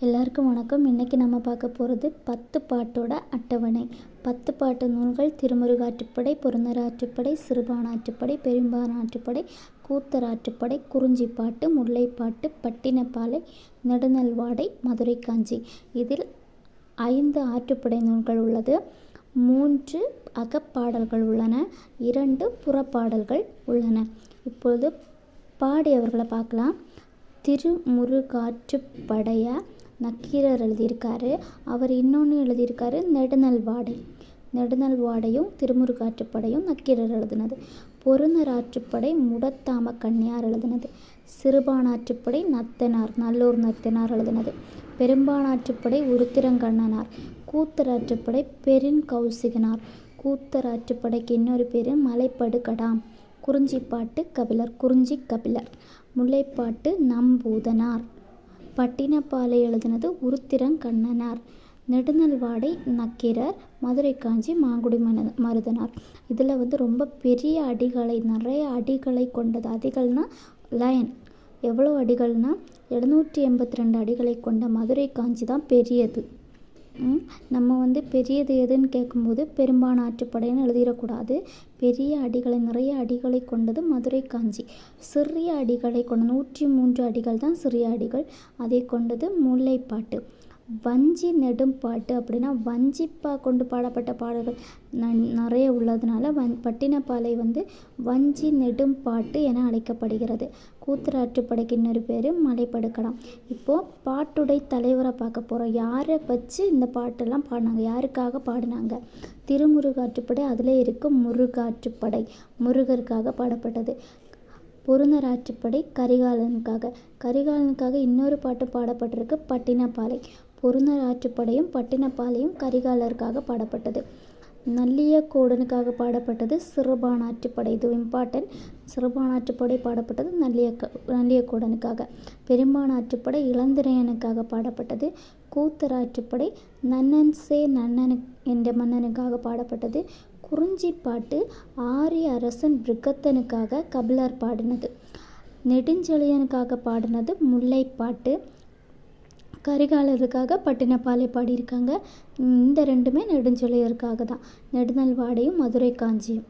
எல்லாருக்கும் வணக்கம். இன்றைக்கி நம்ம பார்க்க போகிறது பத்து பாட்டோட அட்டவணை. பத்து பாட்டு நூல்கள் திருமுருகாற்றுப்படை பொருந்தராற்றுப்படை சிறுபானாற்றுப்படை பெரும்பானாற்றுப்படை கூத்தராற்றுப்படை குறிஞ்சிப்பாட்டு முல்லைப்பாட்டு பட்டினப்பாலை நெடுநல்வாடை மதுரை காஞ்சி. இதில் ஐந்து ஆற்றுப்படை நூல்கள் உள்ளது. மூன்று அகப்பாடல்கள் உள்ளன. இரண்டு புறப்பாடல்கள் உள்ளன. இப்பொழுது பாடியவர்களை பார்க்கலாம். திருமுருகாற்றுப்படைய நக்கீரர் எழுதியிருக்காரு. அவர் இன்னொன்று எழுதியிருக்காரு நெடுநல்வாடை. நெடுநல்வாடையும் திருமுருகாற்றுப்படையும் நக்கீரர் எழுதினது. பொருநராற்றுப்படை முடத்தாம கன்னியார் எழுதினது. சிறுபானாற்றுப்படை நத்தனார் நல்லூர் நத்தனார் எழுதினது. பெரும்பானாற்றுப்படை உருத்திரங்கண்ணனார். கூத்தராற்றுப்படை பெருங்கௌசிகனார் கூத்தராற்றுப்படைக்கு இன்னொரு பேர் மலைப்படுகடாம். குறிஞ்சிப்பாட்டு கபிலர் குறிஞ்சி கபிலர். முல்லைப்பாட்டு நம்பூதனார். பட்டினப்பாலை எழுதினது உருத்திரங்கண்ணனார் நெடுநல்வாடை நக்கீரர் மதுரை காஞ்சி மாங்குடி மன மருதனார். இதில் வந்து ரொம்ப பெரிய அடிகளை நிறைய அடிகளை கொண்டது. அடிகள்னால் லயன் எவ்வளோ அடிகள்னால் எழுநூற்றி எண்பத்தி ரெண்டு அடிகளை கொண்ட மதுரை காஞ்சி தான் பெரியது. நம்ம வந்து பெரியது எதுன்னு கேட்கும்போது பெரும்பான் ஆற்றுப்படைன்னு எழுதிடக்கூடாது. பெரிய அடிகளை நிறைய அடிகளை கொண்டது மதுரை காஞ்சி. சிறிய அடிகளை கொண்ட நூற்றி மூன்று அடிகள் தான் சிறிய அடிகள். அதை கொண்டது முல்லைப்பாட்டு. வஞ்சி நெடும்பாட்டு அப்படின்னா வஞ்சிப்பா கொண்டு பாடப்பட்ட பாடல்கள் நிறைய உள்ளதுனால வன் பட்டினப்பாலை வந்து வஞ்சி நெடும்பாட்டு என அழைக்கப்படுகிறது. கூத்தராற்றுப்படைக்கு இன்னொரு பேர் மலைப்படுக்கலாம். இப்போது பாட்டுடை தலைவரை பார்க்க போகிறோம் யாரை வச்சு இந்த பாட்டெல்லாம் பாடினாங்க? யாருக்காக பாடினாங்க? திருமுருகாற்றுப்படை அதில் இருக்கும் முருகாற்றுப்படை முருகருக்காக பாடப்பட்டது. பொருந்தராற்றுப்படை கரிகாலனுக்காக. கரிகாலனுக்காக இன்னொரு பாட்டு பாடப்பட்டிருக்கு பட்டினப்பாலை. பொருந்தராற்றுப்படையும் பட்டினப்பாலையும் கரிகாலருக்காக பாடப்பட்டது. நல்லியக்கோடனுக்காக பாடப்பட்டது சிறுபானாற்றுப்படை. இது இம்பார்ட்டன்ட் சிறுபானாற்றுப்படை பாடப்பட்டது நல்லிய பெரும்பான் பெரும்பானாற்றுப்படை இளந்திரையனுக்காக பாடப்பட்டது. கூத்தராற்றுப்படை நன்னன் சே நன்னனு என்ற மன்னனுக்காக பாடப்பட்டது. குறிஞ்சிப்பாட்டு ஆரிய அரசன் பிரிகத்தனுக்காக கபிலர் பாடினது. நெடுஞ்செழியனுக்காக பாடினது முல்லைப்பாட்டு கரிகாலருக்காக பட்டினப்பாலை பாடியிருக்காங்க. இந்த ரெண்டுமே நெடுஞ்செழியருக்காக தான். நெடுநல்வாடையும் மதுரை காஞ்சியும்.